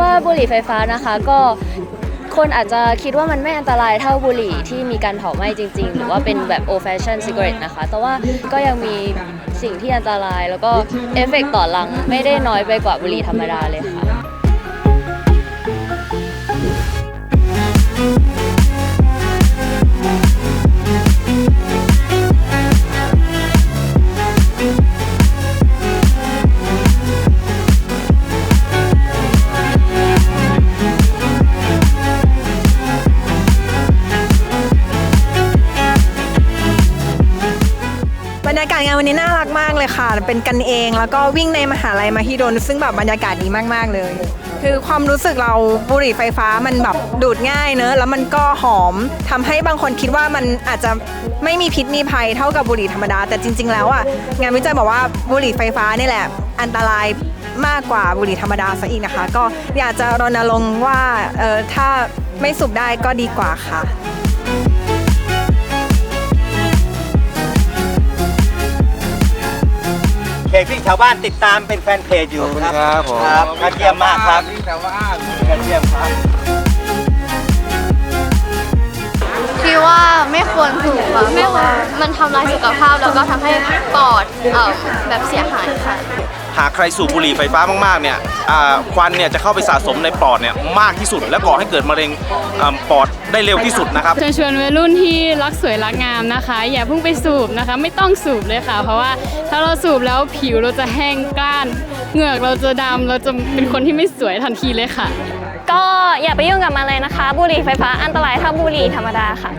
ว่าบุหรี่ไฟฟ้านะคะก็คนอาจจะคิดว่ามันไม่อันตรายเท่าบุหรี่ที่มีการเผาไหม้จริง ๆ หรือว่าเป็นแบบ old fashion cigarette นะคะ แต่ว่าก็ยังมีสิ่งที่อันตรายแล้วก็เอฟเฟกต์ต่อลังไม่ได้น้อยไปกว่าบุหรี่ธรรมดาเลยค่ะ รรยากาศงานวันนี้น่ารักมากเลยค่ะ เป็นกันเองแล้วก็วิ่งในมหาลัยมหิดลซึ่งแบบบรรยากาศดีมากๆเลย คือความรู้สึกเราบุหรี่ไฟฟ้ามันแบบดูดง่ายเนอะแล้วมันก็หอมทำให้บางคนคิดว่ามันอาจจะไม่มีพิษมีภัยเท่ากับบุหรี่ธรรมดา แต่จริง ๆ แล้วอะงานวิจัยบอกว่าบุหรี่ไฟฟ้านี่แหละ อันตรายมากกว่าบุหรี่ธรรมดาซะอีกนะคะ ก็อยากจะรณรงค์ว่าเออถ้าไม่สูบได้ก็ดีกว่าค่ะ เพจพี่ชาวบ้านติดตามเป็นแฟนเพจอยู่ขอบคุณครับครับผม ครับยอดเยี่ยมมากครับวิ่งแต่ว่าอ้างยอดเยี่ยมครับพี่ว่าไม่ควรสูบอะไม่ควรมันทำลายสุขภาพแล้วก็ทำให้ปอดเอ่อแบบเสียหายค่ะ หากใครสูบบุหรี่ไฟฟ้ามากๆเนี่ยอ่าควันเนี่ยจะเข้าไปสะสมในปอดเนี่ยมากที่สุด และก่อให้เกิดมะเร็งอ่าปอดได้เร็วที่สุดนะครับเชิญชวนวัยรุ่นที่รักสวยรักงามนะคะ อย่าเพิ่งไปสูบนะคะ ไม่ต้องสูบเลยค่ะ เพราะว่าถ้าเราสูบแล้วผิวเราจะแห้งกร้าน เหงือกเราจะดำเราจะเป็นคนที่ไม่สวยทันทีเลยค่ะ ก็อย่าไปยุ่งกับมันเลยนะคะ บุหรี่ไฟฟ้าอันตรายเท่าบุหรี่ธรรมดาค่ะ